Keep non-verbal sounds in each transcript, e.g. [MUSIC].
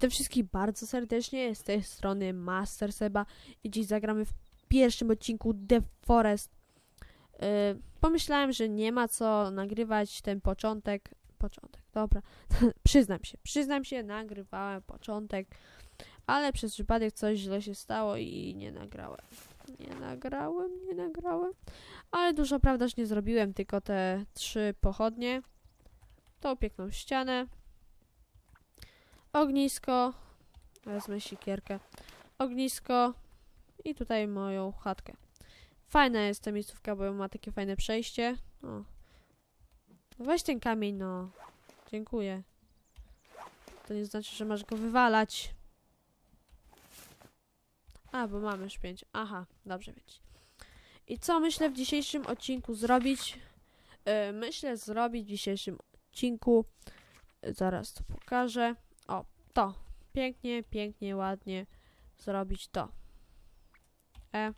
Witam wszystkich bardzo serdecznie, z tej strony Master Seba i dziś zagramy w pierwszym odcinku The Forest. Yy, pomyślałem, że nie ma co nagrywać ten początek. Początek, dobra. [LAUGHS] przyznam się, przyznam się, nagrywałem początek, ale przez przypadek coś źle się stało i nie nagrałem. Nie nagrałem, nie nagrałem. Ale dużo prawdaż nie zrobiłem, tylko te trzy pochodnie, tą piękną ścianę, ognisko, wezmę sikierkę, ognisko i tutaj moją chatkę. Fajna jest ta miejscówka, bo ma takie fajne przejście. O. Weź ten kamień, no. Dziękuję. To nie znaczy, że masz go wywalać. A, bo mamy już pięć. Aha, dobrze wiedzieć. I co myślę w dzisiejszym odcinku zrobić? Yy, myślę zrobić w dzisiejszym odcinku. Yy, zaraz to pokażę. To. Pięknie, pięknie, ładnie zrobić to. E.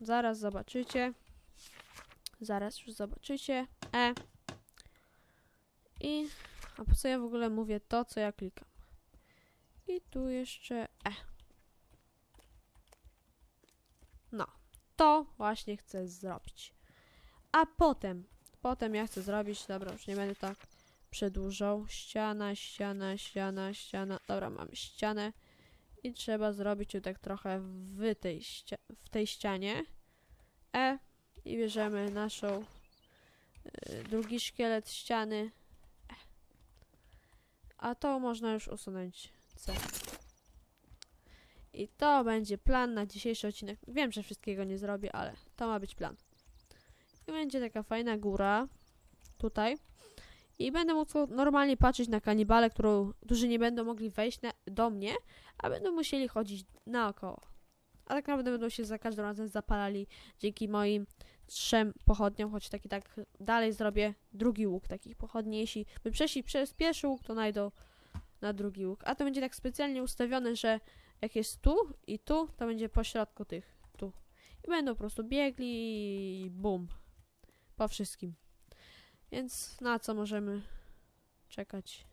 Zaraz zobaczycie. Zaraz już zobaczycie. E. I. A po co ja w ogóle mówię to, co ja klikam? I tu jeszcze E. No. To właśnie chcę zrobić. A potem, potem ja chcę zrobić, dobra, już nie będę tak przedłużał. Ściana, ściana, ściana, ściana. Dobra, mamy ścianę. I trzeba zrobić ją tak trochę w tej, w tej ścianie. E. I bierzemy naszą y, drugi szkielet ściany. E. A to można już usunąć C. I to będzie plan na dzisiejszy odcinek. Wiem, że wszystkiego nie zrobię, ale to ma być plan. I będzie taka fajna góra. Tutaj. I będę mógł normalnie patrzeć na kanibale, którą, którzy nie będą mogli wejść na, do mnie, a będą musieli chodzić naokoło. A tak naprawdę będą się za każdym razem zapalali dzięki moim trzem pochodniom, choć taki tak dalej zrobię drugi łuk takich pochodni. Jeśli by przeszli przez pierwszy łuk, to najdą na drugi łuk. A to będzie tak specjalnie ustawione, że jak jest tu i tu, to będzie po środku tych tu. I będą po prostu biegli i bum. Po wszystkim. Więc na co możemy czekać?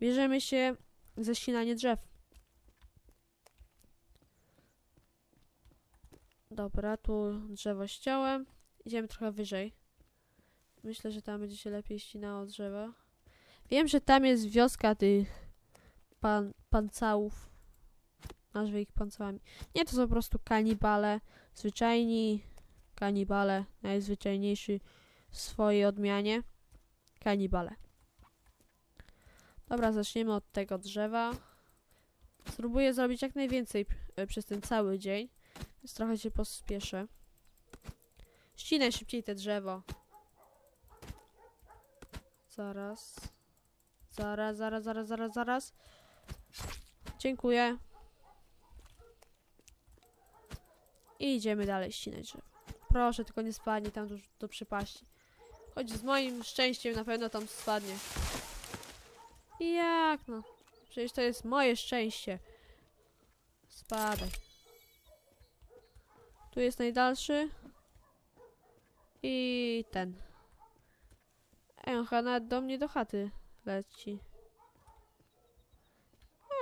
Bierzemy się za ścinanie drzew. Dobra, tu drzewo ściąłem. Idziemy trochę wyżej. Myślę, że tam będzie się lepiej ścinało drzewa. Wiem, że tam jest wioska tych pan, pancałów. Nazwę ich pancałami. Nie, to są po prostu kanibale. Zwyczajni kanibale. Najzwyczajniejszy swojej odmianie. Kanibale. Dobra, zaczniemy od tego drzewa. Spróbuję zrobić jak najwięcej e, przez ten cały dzień. Więc trochę się pospieszę. Ścinaj szybciej te drzewo. Zaraz. Zaraz, zaraz, zaraz, zaraz, zaraz. Dziękuję. I idziemy dalej ścinać drzewo. Proszę, tylko nie spadnie tam do, do przepaści. Choć z moim szczęściem na pewno tam spadnie. I jak no? Przecież to jest moje szczęście. Spadaj. Tu jest najdalszy. I ten. Nawet do mnie do chaty leci.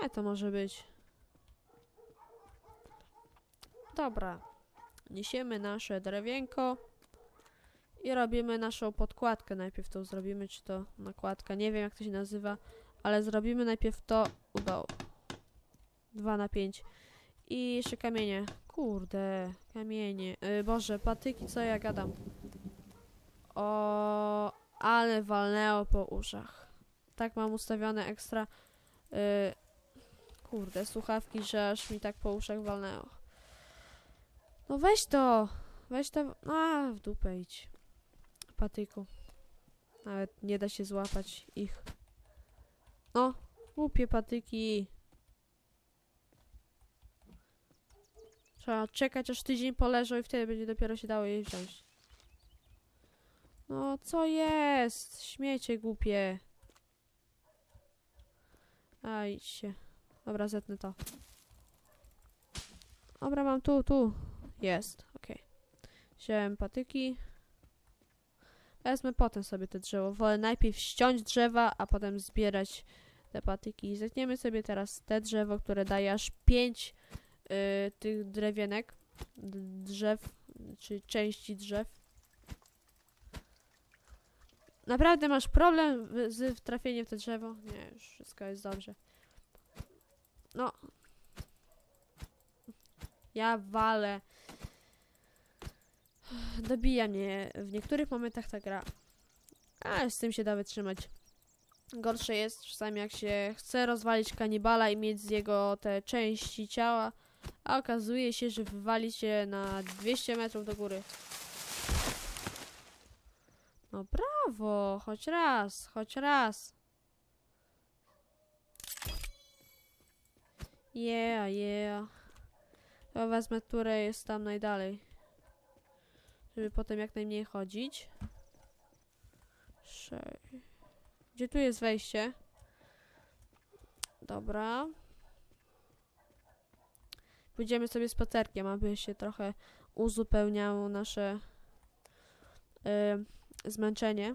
Nie, to może być. Dobra. Niesiemy nasze drewienko. I robimy naszą podkładkę. Najpierw to zrobimy, czy to nakładka. Nie wiem, jak to się nazywa. Ale zrobimy najpierw to. Udało. 2 na 5. I jeszcze kamienie. Kurde, kamienie. Yy, Boże, patyki, co ja gadam. O, ale walnęło po uszach. Tak mam ustawione ekstra. Yy, kurde, słuchawki, że aż mi tak po uszach walnęło. No weź to. Weź to. A, w dupę idź. Patyku. Nawet nie da się złapać ich. No, głupie patyki. Trzeba czekać aż tydzień poleżą i wtedy będzie dopiero się dało jej wziąć. No, co jest? Śmiecie głupie. A, idźcie. Dobra, zetnę to. Dobra, mam tu, tu. Jest, okej. Wziąłem patyki. Wezmę potem sobie te drzewo. Wolę najpierw ściąć drzewa, a potem zbierać te patyki. Zetniemy sobie teraz te drzewo, które daje aż 5 y, tych drewienek, drzew, czy części drzew. Naprawdę masz problem z trafieniem w te drzewo? Nie, już wszystko jest dobrze. No. Ja walę. Dobija mnie w niektórych momentach ta gra. Ale z tym się da wytrzymać. Gorsze jest czasami jak się chce rozwalić kanibala i mieć z jego te części ciała, a okazuje się, że wywali się na 200 metrów do góry. No brawo, choć raz, choć raz. Yeah, yeah. To wezmę, które jest tam najdalej. Żeby potem jak najmniej chodzić. Gdzie tu jest wejście? Dobra. Pójdziemy sobie spacerkiem, aby się trochę uzupełniało nasze y, zmęczenie.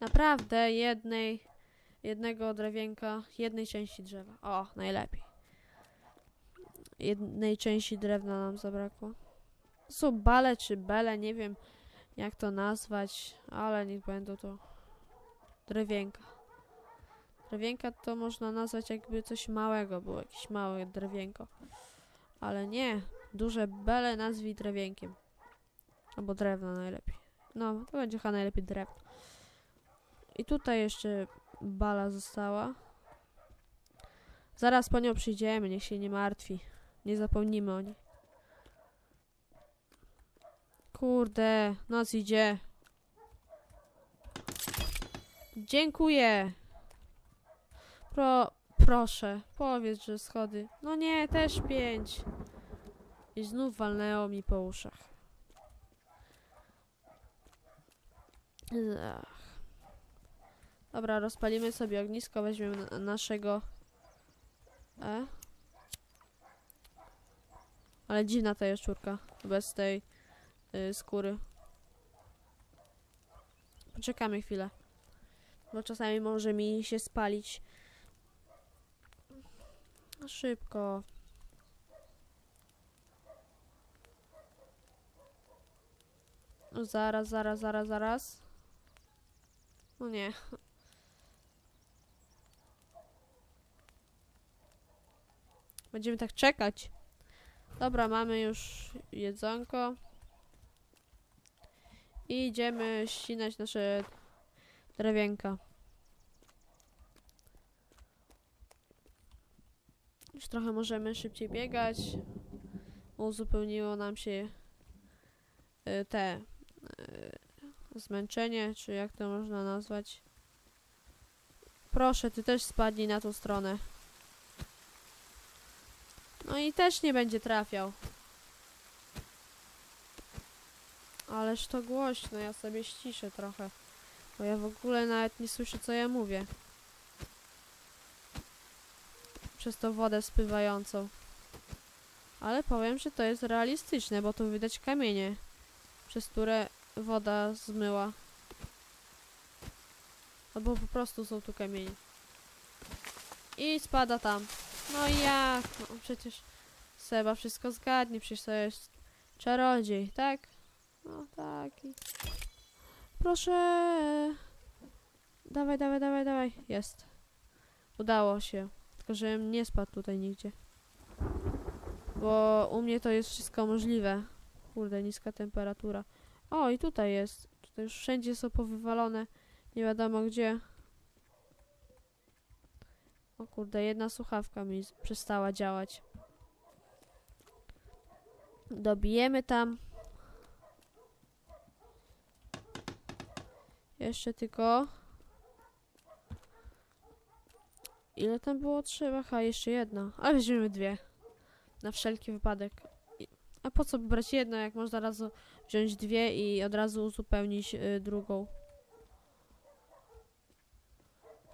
Naprawdę jednej, jednego drewienka, jednej części drzewa. O, najlepiej. Jednej części drewna nam zabrakło. To są bale czy bele, nie wiem jak to nazwać, ale niech będą to drewienka. Drewienka to można nazwać jakby coś małego, było jakieś małe drewienko. Ale nie, duże bele nazwij drewienkiem. Albo drewno najlepiej. No, to będzie chyba najlepiej drewno. I tutaj jeszcze bala została. Zaraz po nią przyjdziemy, niech się nie martwi. Nie zapomnimy o niej. Kurde, noc idzie. Dziękuję. Pro, proszę, powiedz, że schody. No nie, też pięć. I znów walnęło mi po uszach. Ach. Dobra, rozpalimy sobie ognisko, weźmiemy na- naszego... E? Ale dziwna ta jaszczurka, bez tej y, skóry. Poczekamy chwilę. Bo czasami może mi się spalić. No Szybko. No Zaraz, zaraz, zaraz, zaraz. No nie. Będziemy tak czekać. Dobra, mamy już jedzonko. I idziemy ścinać nasze drewienka. Już trochę możemy szybciej biegać. Uzupełniło nam się y, te y, zmęczenie, czy jak to można nazwać. Proszę, ty też spadnij na tą stronę. No i też nie będzie trafiał. Ależ to głośno, ja sobie ściszę trochę. Bo ja w ogóle nawet nie słyszę, co ja mówię. Przez tą wodę spływającą. Ale powiem, że to jest realistyczne, bo tu widać kamienie, przez które woda zmyła. Albo po prostu są tu kamienie. I spada tam. No i jak? No przecież Seba wszystko zgadnie, przecież to jest czarodziej, tak? No taki. Proszę. Dawaj, dawaj, dawaj, dawaj. Jest. Udało się. Tylko, żebym nie spadł tutaj nigdzie. Bo u mnie to jest wszystko możliwe. Kurde, niska temperatura. O, i tutaj jest. Tutaj już wszędzie są powywalone. Nie wiadomo gdzie. O kurde, jedna słuchawka mi przestała działać. Dobijemy tam. Jeszcze tylko. Ile tam było trzeba? Aha, jeszcze jedna. Ale weźmiemy dwie. Na wszelki wypadek. A po co brać jedno, jak można razu wziąć dwie i od razu uzupełnić y, drugą?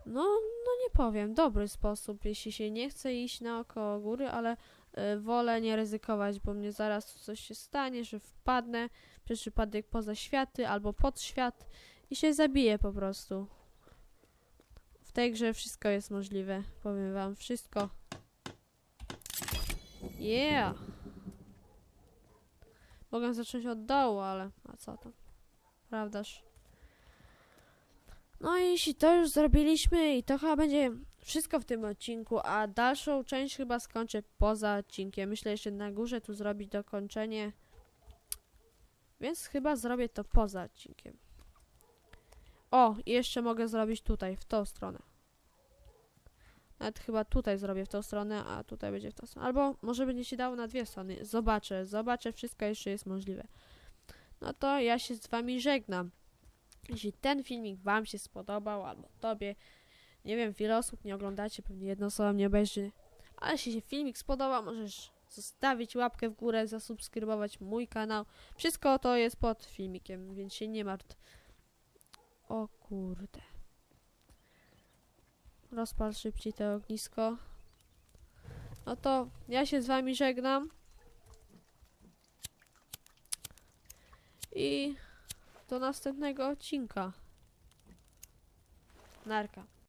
No, no nie powiem. Dobry sposób, jeśli się nie chce iść naokoło góry, ale y, wolę nie ryzykować, bo mnie zaraz coś się stanie, że wpadnę przez przypadek poza światy albo pod świat i się zabije po prostu. W tej grze wszystko jest możliwe, powiem wam, wszystko. Yeah! Mogę zacząć od dołu, ale a co tam? Prawdaż? No i jeśli to już zrobiliśmy i to chyba będzie wszystko w tym odcinku, a dalszą część chyba skończę poza odcinkiem. Myślę jeszcze na górze tu zrobić dokończenie. Więc chyba zrobię to poza odcinkiem. O, jeszcze mogę zrobić tutaj, w tą stronę. Nawet chyba tutaj zrobię w tą stronę, a tutaj będzie w tą stronę. Albo może będzie się dało na dwie strony. Zobaczę, zobaczę, wszystko jeszcze jest możliwe. No to ja się z wami żegnam. Jeśli ten filmik wam się spodobał, albo tobie, nie wiem, wiele osób nie oglądacie, pewnie jedna osoba mnie obejrzy, ale jeśli się filmik spodobał, możesz zostawić łapkę w górę, zasubskrybować mój kanał. Wszystko to jest pod filmikiem, więc się nie martw. O kurde. Rozpal szybciej to ognisko. No to ja się z wami żegnam. I do następnego odcinka. Narka.